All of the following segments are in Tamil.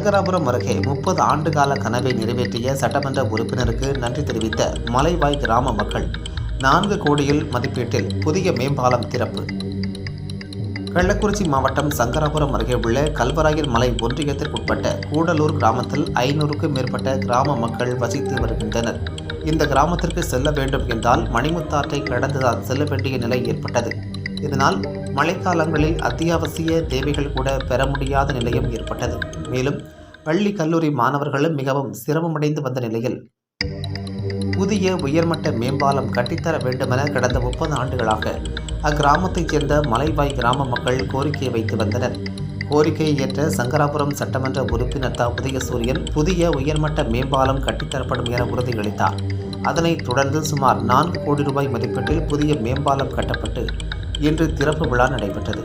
சங்கராபுரம் அருகே முப்பது ஆண்டுகால கனவை நிறைவேற்றிய சட்டமன்ற உறுப்பினருக்கு நன்றி தெரிவித்த மலைவாய் கிராம மக்கள் நான்கு கோடியில் மதிப்பீட்டில் புதிய மேம்பாலம் திறப்பு. கள்ளக்குறிச்சி மாவட்டம் சங்கராபுரம் அருகே உள்ள கல்வராயர் மலை ஒன்றியத்திற்குட்பட்ட கூடலூர் கிராமத்தில் ஐநூறுக்கும் மேற்பட்ட கிராம மக்கள் வசித்து வருகின்றனர். இந்த கிராமத்திற்கு செல்ல வேண்டும் என்றால் மணிமுத்தாற்றை கடந்துதான் செல்ல வேண்டிய நிலை ஏற்பட்டது. இதனால் மழைக்காலங்களில் அத்தியாவசிய தேவைகள் கூட பெற முடியாத நிலையும் ஏற்பட்டது. மேலும் பள்ளி கல்லூரி மாணவர்களும் மிகவும் சிரமமடைந்து வந்த நிலையில் புதிய உயர்மட்ட மேம்பாலம் கட்டித்தர வேண்டுமென கடந்த முப்பது ஆண்டுகளாக அக்கிராமத்தைச் சேர்ந்த மலைவாய் கிராம மக்கள் கோரிக்கை வைத்து வந்தனர். கோரிக்கையை ஏற்ற சங்கராபுரம் சட்டமன்ற உறுப்பினர் தா. உதயசூரியன் புதிய உயர்மட்ட மேம்பாலம் கட்டித்தரப்படும் என உறுதியளித்தார். அதனைத் தொடர்ந்து சுமார் நான்கு கோடி ரூபாய் மதிப்பீட்டில் புதிய மேம்பாலம் கட்டப்பட்டு இன்று திறப்பு விழா நடைபெற்றது.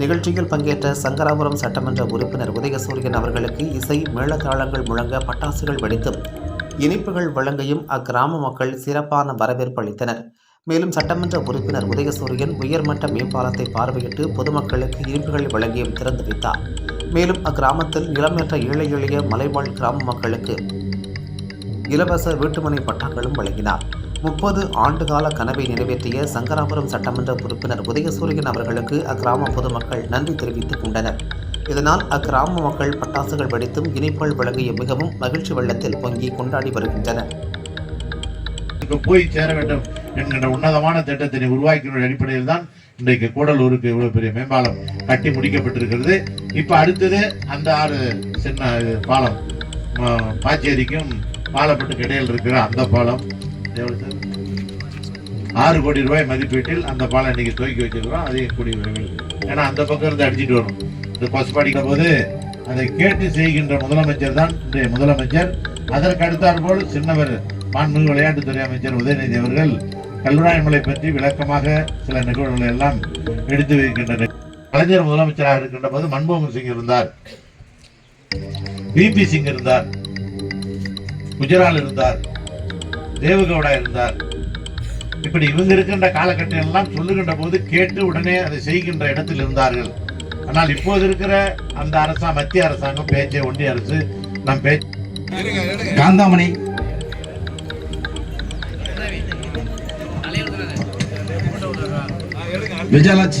நிகழ்ச்சியில் பங்கேற்ற சங்கராபுரம் சட்டமன்ற உறுப்பினர் உதயசூரியன் அவர்களுக்கு இசை மேளதாளங்கள் முழங்க பட்டாசுகள் வெடித்தும் இனிப்புகள் வழங்கியும் அக்கிராம மக்கள் சிறப்பான வரவேற்பு அளித்தனர். மேலும் சட்டமன்ற உறுப்பினர் உதயசூரியன் உயர்மட்ட மேம்பாலத்தை பார்வையிட்டு பொதுமக்களுக்கு இனிப்புகள் வழங்கியும் திறந்து வைத்தார். மேலும் அக்கிராமத்தில் நிலமேற்ற ஏழை எளிய மலைவாழ் கிராம மக்களுக்கு இலவச வீட்டுமனை பட்டாக்களும் வழங்கினார். முப்பது ஆண்டுகால கனவை நிறைவேற்றிய சங்கராபுரம் சட்டமன்ற உறுப்பினர் உதயசூரியன் அவர்களுக்கு அக்கிராம பொதுமக்கள் நன்றி தெரிவித்துக் கொண்டனர். இதனால் அக்கிராம மக்கள் பட்டாசுகள் வெடித்தும் இனிப்புகள் வழங்கிய மிகவும் மகிழ்ச்சி வெள்ளத்தில் பொங்கி கொண்டாடி வருகின்றனர். போய் சேர வேண்டும் என்கின்ற உன்னதமான திட்டத்தினை உருவாக்கின அடிப்படையில் தான் இன்றைக்கு கூடலூருக்கு இவ்வளவு பெரிய மேம்பாலம் கட்டி முடிக்கப்பட்டிருக்கிறது. இப்ப அடுத்தது அந்த ஆறு சின்ன பாலம் பாச்சேரிக்கும் பாலப்பட்டுக்கு இடையில் இருக்கிற அந்த பாலம் ஆறு கோடி ரூபாய் மதிப்பீட்டில் அந்த பாலம் இன்னைக்கு துவக்கி வச்சிருக்கிறோம். அதே கூடிய விரைவில். ஏன்னா அந்த பக்கம் இருந்து அடிச்சிட்டு வரும் இந்த கொசப்பாடிக்கிற போது அதை கேட்டு செய்கின்ற முதலமைச்சர் தான் இன்றைய முதலமைச்சர். அதற்கு அடுத்தாற்போல் சின்னவர் மாண்புமிகு விளையாட்டுத்துறை அமைச்சர் உதயநிதி அவர்கள் கல்வராயமலை பற்றி விளக்கமாக சில நிகழ்வுகளை எல்லாம் எடுத்து வைக்கின்றனர். கலைஞர் முதலமைச்சராக இருக்கின்ற போது மன்மோகன் சிங் இருந்தார். விபி சிங் இருந்தார். குஜரால் இருந்தார். தேவகவுடா இருந்தார். இப்படி இவங்க இருக்கின்ற காலகட்டம் எல்லாம் சொல்லுகின்ற போது கேட்டு உடனே அதை செய்கின்ற இடத்தில் இருந்தார்கள். ஆனால் இப்போது இருக்கிற அந்த அரசாங்கம் மத்திய அரசாங்கம் பேச்சை ஒன்றிய அரசு நம் பேச்சு காந்தாமணி. விஜயலாஜ்